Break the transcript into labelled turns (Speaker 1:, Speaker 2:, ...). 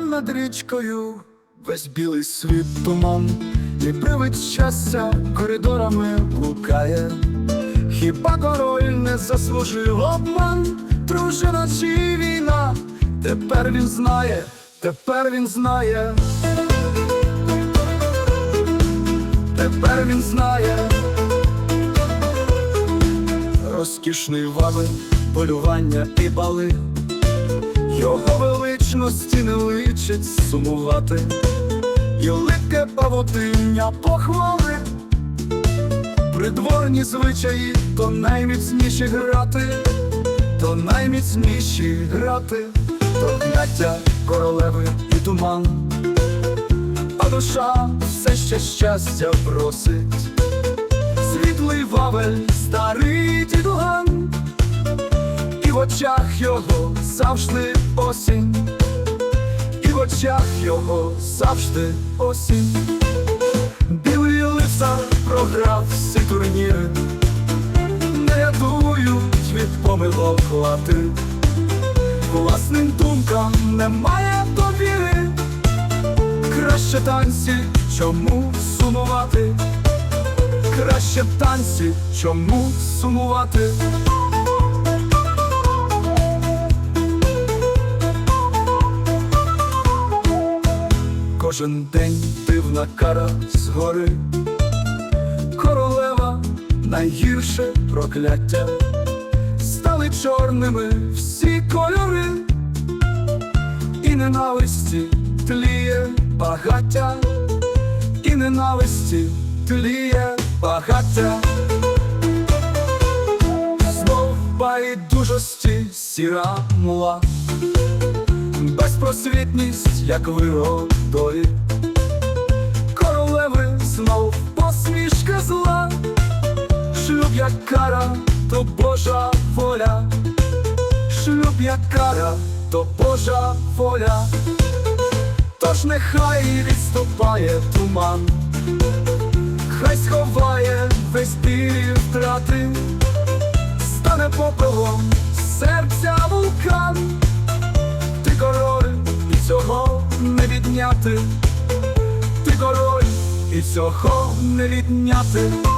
Speaker 1: над річкою, весь білий світ туман, і привид щастя коридорами блукає. Хіба король не заслужив обман, дружина чи війна? Тепер він знає, тепер він знає. Тепер він знає. Розкішний вавин, полювання і бали. Його величності не личить сумувати, і лике павутиння похвали, придворні звичаї, то найміцніші грати, то найміцніші грати, то княття королеви і туман, а душа все ще щастя просить, світлий вавель, старий дідуган. В очах його завжди осінь, в очах його завжди осінь. Білий лицар програв всі турніри, не рятують від помилок лати. Власним думкам немає довіри, краще танці, чому сумувати? Краще танці, чому сумувати? Кожен день дивна кара згори, королева найгірше прокляття, стали чорними всі кольори, і ненависті тліє багаття, і ненависті тліє багаття, знов байдужості сіра мла. Безпросвітність, як королеви як кара, то Божа воля, шлюб як кара, то Божа воля, тож нехай відступає туман, хай сховає весь біль втрати, стане попелом серця вулкан. Ти король, і цього не відняти, ти король, і цього не відняти.